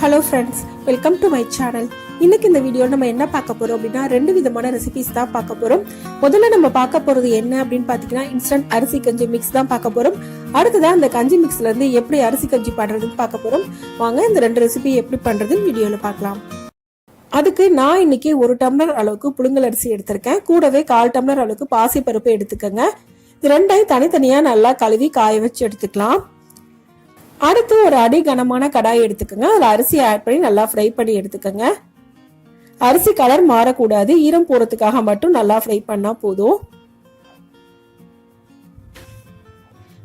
Hello friends welcome to my channel இன்னைக்கு இந்த video நம்ம என்ன பார்க்க போறோம் அப்படின்னா ரெண்டு விதமான ரெசிபிஸ் தான் பார்க்க போறோம். முதல்ல நம்ம பார்க்க போறது என்ன அப்படின்னு பாத்தீங்கன்னா இன்ஸ்டன்ட் அரிசி கஞ்சி மிக்ஸ் தான் பார்க்க போறோம். அடுத்ததான் அந்த கஞ்சி மிக்ஸ்ல இருந்து எப்படி அரிசி கஞ்சி பண்றதுன்னு பார்க்க போறோம். வாங்க இந்த ரெண்டு ரெசிபி எப்படி பண்றதுன்னு வீடியோல பார்க்கலாம். அதுக்கு நான் இன்னைக்கு ஒரு டம்ளர் அளவுக்கு புழுங்கல் அரிசி எடுத்திருக்கேன். கூடவே கால் டம்ளர் அளவுக்கு பாசி பருப்பு எடுத்துக்கோங்க. இது ரெண்டையும் தனித்தனியா நல்லா கழுவி காய வச்சு எடுத்துக்கலாம். அடுத்து ஒரு அடி கனமான கடாய் எடுத்துக்கோங்க. அதில் அரிசி ஆட் பண்ணி நல்லா ஃப்ரை பண்ணி எடுத்துக்கோங்க. அரிசி கலர் மாறக்கூடாது. ஈரம் போகிறதுக்காக மட்டும் நல்லா ஃப்ரை பண்ணால் போதும்.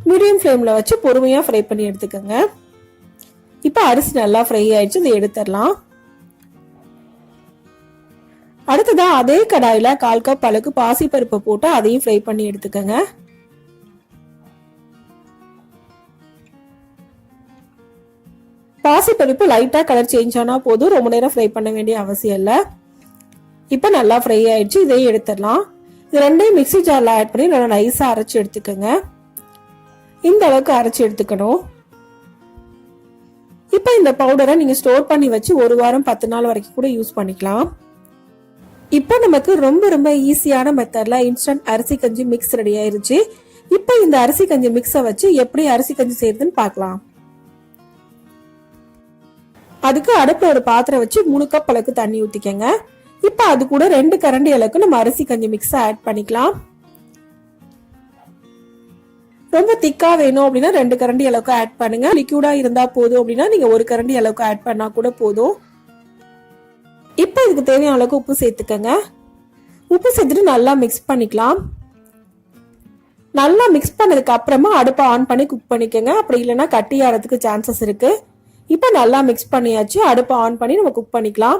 மீடியம் ஃப்ளேமில் வச்சு பொறுமையாக ஃப்ரை பண்ணி எடுத்துக்கோங்க. இப்போ அரிசி நல்லா ஃப்ரை ஆயிடுச்சு. இதை எடுத்துடலாம். அடுத்ததாக அதே கடாயில் கால் கப் அளவுக்கு பாசிப்பருப்பை போட்டு அதையும் ஃப்ரை பண்ணி எடுத்துக்கோங்க. பாசிப்பருப்பு லைட்டாக கலர் சேஞ்ச் ஆனால் போதும். ரொம்ப நேரம் ஃப்ரை பண்ண வேண்டிய அவசியம் இல்லை. இப்போ நல்லா ஃப்ரை ஆயிடுச்சு. இதையும் எடுத்துடலாம். இது ரெண்டையும் மிக்ஸி ஜாரில் ஆட் பண்ணி நல்லா நைஸாக அரைச்சி எடுத்துக்கோங்க. இந்த அளவுக்கு அரைச்சி எடுத்துக்கணும். இப்போ இந்த பவுடரை நீங்கள் ஸ்டோர் பண்ணி வச்சு ஒரு வாரம் பத்து நாள் வரைக்கும் கூட யூஸ் பண்ணிக்கலாம். இப்போ நமக்கு ரொம்ப ரொம்ப ஈஸியான மெத்தடில் இன்ஸ்டன்ட் அரிசி கஞ்சி மிக்ஸ் ரெடி ஆயிருச்சு. இப்போ இந்த அரிசி கஞ்சி மிக்ஸை வச்சு எப்படி அரிசி கஞ்சி செய்யறதுன்னு பார்க்கலாம். அதுக்கு அடுப்பில் ஒரு பாத்திரம் வச்சு மூணு கப் அளவுக்கு தண்ணி ஊற்றிக்கங்க இப்போ அது கூட ரெண்டு கரண்டி அளவுக்கு நம்ம அரிசி கஞ்சி மிக்ஸாக ஆட் பண்ணிக்கலாம். ரொம்ப திக்காக வேணும் அப்படின்னா ரெண்டு கரண்டி அளவுக்கு ஆட் பண்ணுங்க. லிக்யூடாக இருந்தால் போதும் அப்படின்னா நீங்கள் ஒரு கரண்டி அளவுக்கு ஆட் பண்ணால் கூட போதும். இப்போ இதுக்கு தேவையான அளவுக்கு உப்பு சேர்த்துக்கங்க. உப்பு சேர்த்துட்டு நல்லா மிக்ஸ் பண்ணிக்கலாம். நல்லா மிக்ஸ் பண்ணதுக்கு அப்புறமா அடுப்பை ஆன் பண்ணி குக் பண்ணிக்கோங்க. அப்படி இல்லைன்னா கட்டி ஆறதுக்கு சான்சஸ் இருக்குது இப்போ நல்லா மிக்ஸ் பண்ணியாச்சு. அடுப்பை ஆன் பண்ணி நம்ம குக் பண்ணிக்கலாம்.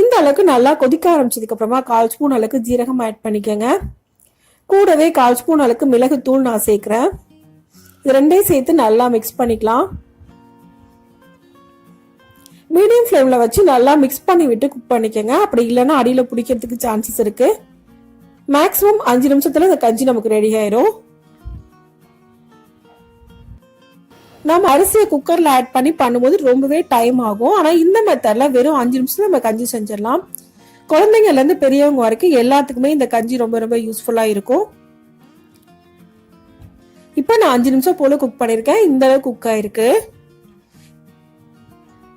இந்த அளவுக்கு நல்லா கொதிக்க ஆரம்பிச்சதுக்கப்புறமா கால் ஸ்பூன் அளவுக்கு ஜீரகம் ஆட் பண்ணிக்கோங்க. கூடவே கால் ஸ்பூன் அளவுக்கு மிளகு தூள் நான் சேர்க்குறேன். இது ரெண்டையும் சேர்த்து நல்லா மிக்ஸ் பண்ணிக்கலாம். மீடியம் ஃப்ளேமில் வச்சு நல்லா மிக்ஸ் பண்ணி விட்டு குக் பண்ணிக்கோங்க. அப்படி இல்லைன்னா அடியில் பிடிக்கிறதுக்கு சான்சஸ் இருக்குது மேக்ஸிமம் அஞ்சு நிமிஷத்தில் இந்த கஞ்சி நமக்கு ரெடி ஆயிரும். நம்ம அரிசியை குக்கர்ல ஆட் பண்ணி பண்ணும்போது ரொம்பவே டைம் ஆகும். ஆனா இந்த மெத்தட்ல வெறும் அஞ்சு நிமிஷம் நம்ம கஞ்சி செஞ்சிடலாம். குழந்தைங்கள்ல இருந்து பெரியவங்க வரைக்கும் எல்லாத்துக்குமே இந்த கஞ்சி ரொம்ப ரொம்ப யூஸ்ஃபுல்லா இருக்கும். இப்போ நான் அஞ்சு நிமிஷம் போல குக் பண்ணிருக்கேன் இந்த அளவு குக் ஆயிருக்கு.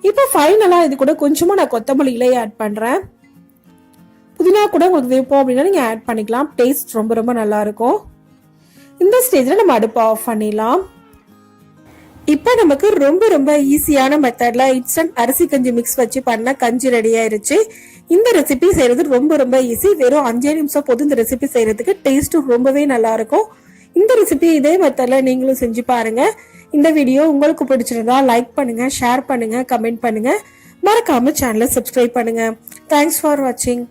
இப்போ ஃபைனலா இது கூட கொஞ்சமா நான் கொத்தமல்லி இலையை ஆட் பண்றேன். புதினா கூட உங்களுக்கு விருப்பம் அப்படின்னா நீங்க ஆட் பண்ணிக்கலாம். டேஸ்ட் ரொம்ப ரொம்ப நல்லா இருக்கும். இந்த ஸ்டேஜ்ல நம்ம அடுப்பை ஆஃப் பண்ணிடலாம். இப்போ நமக்கு ரொம்ப ரொம்ப ஈஸியான மெத்தட்ல இன்ஸ்டன்ட் அரிசி கஞ்சி மிக்ஸ் வச்சு பண்ண கஞ்சி ரெடி ஆயிருச்சு. இந்த ரெசிபி செய்யறது ரொம்ப ரொம்ப ஈஸி வெறும் அஞ்சே நிமிஷம் போதும் இந்த ரெசிபி செய்யறதுக்கு டேஸ்ட்டும் ரொம்பவே நல்லா இருக்கும். இந்த ரெசிபி இதே மெத்தட்ல நீங்களும் செஞ்சு பாருங்க. இந்த வீடியோ உங்களுக்கு பிடிச்சிருந்தா லைக் பண்ணுங்க ஷேர் பண்ணுங்க கமெண்ட் பண்ணுங்க. மறக்காம சேனலை சப்ஸ்கிரைப் பண்ணுங்க. தேங்க்ஸ் ஃபார் வாட்சிங்